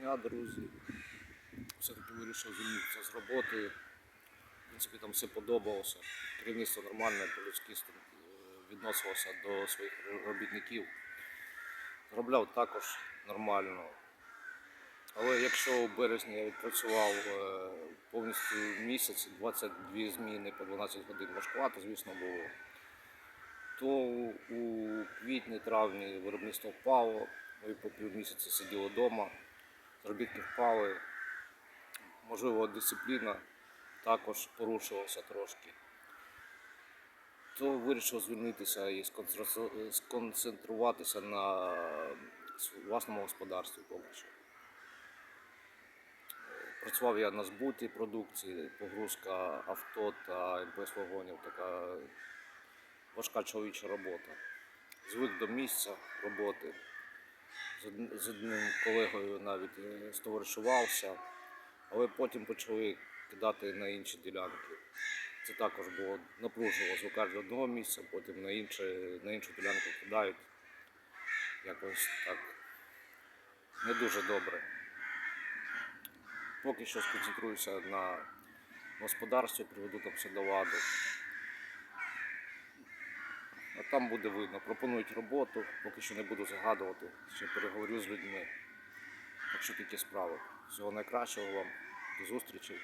дня, друзі. Все-таки вирішив звільнитися з роботи. В принципі, там все подобалося. Керівництво нормальне, по-людськи е, відносилося до своїх робітників. Заробляв також нормально. Але якщо у березні я відпрацював е, повністю місяць, 22 зміни по 12 годин важкувато, звісно, було, то у квітні-травні виробництво впало, ми по півмісяця сиділи вдома, заробітки впали, можливо, дисципліна також порушилася трошки. То вирішив звільнитися і сконцентруватися на власному господарстві поки. Працював я на збуті продукції, погрузка авто та МПС вагонів, така важка чоловіча робота. Звик до місця роботи. З одним колегою навіть е, стоваришувався, але потім почали кидати на інші ділянки. Це також було. Звикаєш до одного місця, потім на, інше, на іншу ділянку кидають. Якось так не дуже добре. Поки що сконцентруюся на господарстві, приведу там все до ладу. Там буде видно. Пропонують роботу, поки що не буду загадувати, ще переговорю з людьми. Так що такі справи. Всього найкращого вам, до зустрічі.